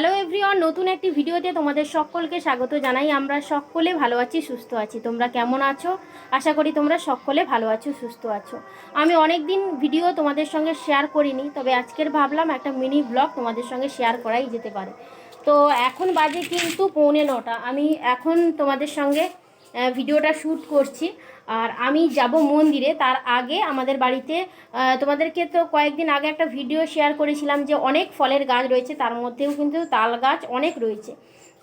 Hello everyone নতুন একটি ভিডিওতে তোমাদের সকলকে স্বাগত জানাই। আমরা সকলে ভালো আছি, সুস্থ আছি। তোমরা কেমন আছো? আশা করি তোমরা সকলে ভালো আছো, সুস্থ আছো। আমি অনেক দিন ভিডিও তোমাদের সঙ্গে শেয়ার করিনি, তবে আজকের ভাবলাম একটা মিনি ব্লগ তোমাদের সঙ্গে শেয়ার করাই যেতে পারে। তো এখন বাজে কিন্তু পৌনে নটা। আমি এখন তোমাদের সঙ্গে ভিডিওটা শ্যুট করছি। আর আমি যাব মন্দিরে, তার আগে আমাদের বাড়িতে তোমাদেরকে তো কয়েকদিন আগে একটা ভিডিও শেয়ার করেছিলাম যে অনেক ফলের গাছ রয়েছে, তার মধ্যেও কিন্তু তাল গাছ অনেক রয়েছে।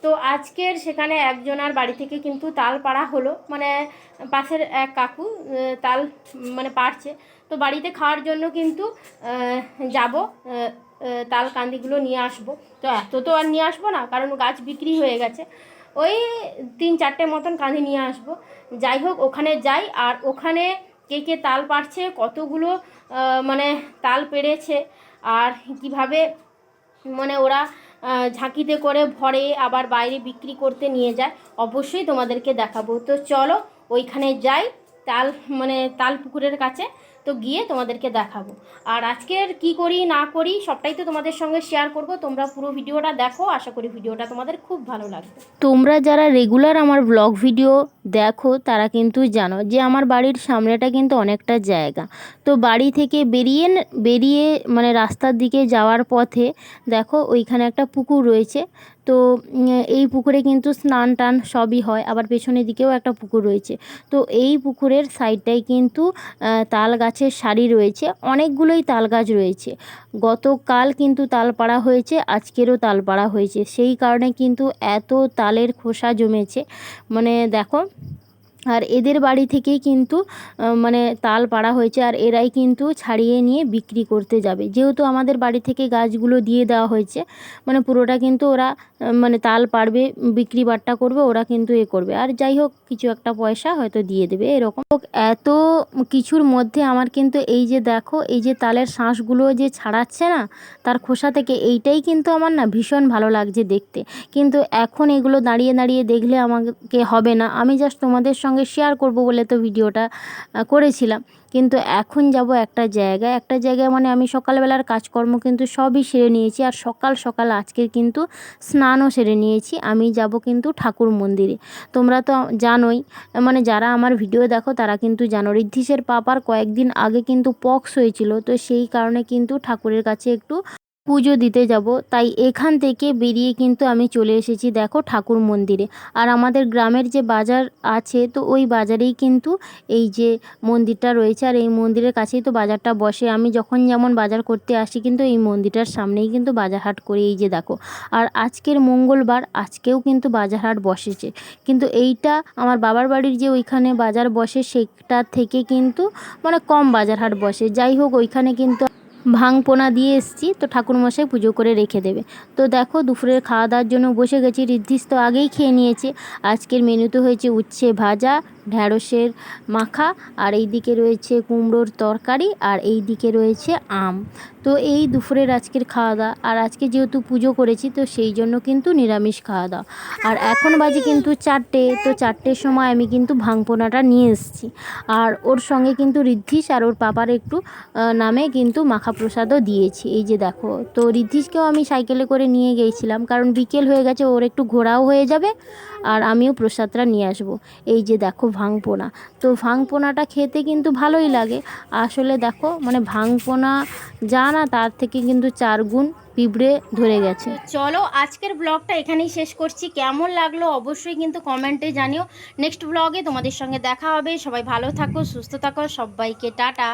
তো আজকের সেখানে একজনার বাড়ি থেকে কিন্তু তাল পাড়া হলো মানে পাশের এক কাকু তাল মানে পাড়ছে। তো বাড়িতে খাওয়ার জন্য কিন্তু যাব তাল কান্দিগুলো নিয়ে আসব। তো এত তো আর নিয়ে আসব না, কারণ গাছ বিক্রি হয়ে গেছে। ওই তিন চারটে মতন কাঁধে নিয়ে আসব। যাই হোক, ওখানে যাই, আর ওখানে কে কে তাল পাড়ছে, কতগুলো মানে তাল পেরেছে আর কীভাবে মানে ওরা ঝাঁকিতে করে ভরে আবার বাইরে বিক্রি করতে নিয়ে যায়, অবশ্যই তোমাদেরকে দেখাবো। তো চলো, ওইখানে যাই, তাল মানে তাল পুকুরের কাছে তো গিয়ে তোমাদেরকে দেখাবো। আর আজকের কি করি, না করি, সবটাই তো তোমাদের সঙ্গে শেয়ার করব। তোমরা পুরো ভিডিওটা দেখো, আশা করি ভিডিওটা তোমাদের খুব ভালো লাগবে। তোমরা যারা রেগুলার আমার ব্লগ ভিডিও দেখো, তারা কিন্তু জানো যে আমার বাড়ির সামনেটা কিন্তু অনেকটা জায়গা। তো বাড়ি থেকে বেরিয়ে বেরিয়ে মানে রাস্তার দিকে যাওয়ার পথে দেখো ওইখানে একটা পুকুর রয়েছে। তো এই পুকুরে কিন্তু স্নান টান সবই হয়, আবার পেছনের দিকেও একটা পুকুর রয়েছে। তো এই পুকুরের সাইডটায় কিন্তু তাল গাছের সারি রয়েছে, অনেকগুলোই তাল গাছ রয়েছে। গতকাল কিন্তু তাল পাড়া হয়েছে, আজকেরও তাল পাড়া হয়েছে। সেই কারণে কিন্তু এত তালের খোসা জমেছে। মানে দেখো আর এদের বাড়ি থেকেই কিন্তু মানে তাল পাড়া হয়েছে আর এরাই কিন্তু ছাড়িয়ে নিয়ে বিক্রি করতে যাবে। যেহেতু আমাদের বাড়ি থেকে গাছগুলো দিয়ে দেওয়া হয়েছে মানে পুরোটা কিন্তু ওরা মানে তাল পাড়বে, বিক্রি বাট্টা করবে, ওরা কিন্তু এ করবে। আর যাই হোক, কিছু একটা পয়সা হয়তো দিয়ে দেবে এরকম। এত কিছুর মধ্যে আমার কিন্তু এই যে দেখো, এই যে তালের শাঁসগুলো যে ছাড়াচ্ছে না, তার খোসা থেকে এইটাই কিন্তু আমার না ভীষণ ভালো লাগছে দেখতে। কিন্তু এখন এগুলো দাঁড়িয়ে দাঁড়িয়ে দেখলে আমাকে হবে না। আমি জাস্ট তোমাদের সঙ্গে শেয়ার করব বলে তো ভিডিওটা করেছিলাম। কিন্তু এখন যাব একটা জায়গায়। একটা জায়গায় মানে আমি সকালবেলার কাজকর্ম কিন্তু সবই সেরে নিয়েছি। আর সকাল সকাল আজকের কিন্তু স্নানও সেরে নিয়েছি। আমি যাব কিন্তু ঠাকুর মন্দিরে। তোমরা তো জানোই মানে যারা আমার ভিডিও দেখো, তারা কিন্তু জানো ঋদ্ধিসের পাপার কয়েকদিন আগে কিন্তু পক্স হয়েছিল। তো সেই কারণে কিন্তু ঠাকুরের কাছে একটু পুজো দিতে যাব। তাই এখান থেকে বেরিয়ে কিন্তু আমি চলে এসেছি দেখো ঠাকুর মন্দিরে। আর আমাদের গ্রামের যে বাজার আছে, তো ওই বাজারেই কিন্তু এই যে মন্দিরটা রয়েছে। আর এই মন্দিরের কাছেই তো বাজারটা বসে। আমি যখন যেমন বাজার করতে আসি কিন্তু এই মন্দিরটার সামনেই কিন্তু বাজার হাট করি এই যে দেখো। আর আজকের মঙ্গলবার আজকেও কিন্তু বাজার হাট বসেছে। কিন্তু এইটা আমার বাবার বাড়ির যে ওইখানে বাজার বসে, সেটা থেকে কিন্তু মানে কম বাজার হাট বসে। যাই হোক, ওইখানে কিন্তু ভাংপোনা দিয়ে এসছি, তো ঠাকুরমশাই পুজো করে রেখে দেবে। তো দেখো, দুপুরের খাওয়া দাওয়ার জন্য বসে গেছি, ঋদ্ধিস তো আগেই খেয়ে নিয়েছে। আজকের মেনু তো হয়েছে উচ্ছে ভাজা ঢ্যাঁড়সের মাখা, আর এই দিকে রয়েছে কুমড়োর তরকারি, আর এই দিকে রয়েছে আম। তো এই দুপুরের আজকের খাওয়া দাওয়া আর আজকে যেহেতু পুজো করেছি, তো সেই জন্য কিন্তু নিরামিষ খাওয়া দাওয়া আর এখন বাজে কিন্তু চারটে, তো চারটের সময় আমি কিন্তু ভাঙপোনাটা নিয়ে এসেছি। আর ওর সঙ্গে কিন্তু ঋদ্ধিস আর ওর পাপার একটু নামে কিন্তু মাখা প্রসাদও দিয়েছি। এই যে দেখো, তো ঋদ্ধিসকেও আমি সাইকেলে করে নিয়ে গিয়েছিলাম কারণ বিকেল হয়ে গেছে, ওর একটু ঘোরাও হয়ে যাবে, আর আমিও প্রসাদটা নিয়ে আসব। এই যে দেখো ভাংপোনা তো ভাঙপোনাটা খেতে কিন্তু ভালোই লাগে। আসলে দেখো মানে ভাঙপোনা যা না তার থেকে কিন্তু চার গুণ পিঁপড়ে ধরে গেছে। চলো আজকের ব্লগটা এখানেই শেষ করছি। কেমন লাগল অবশ্যই কিন্তু কমেন্টে জানিও। নেক্সট ব্লগে তোমাদের সঙ্গে দেখা হবে। সবাই ভালো থাকো, সুস্থ থাকো, সবাইকে টাটা।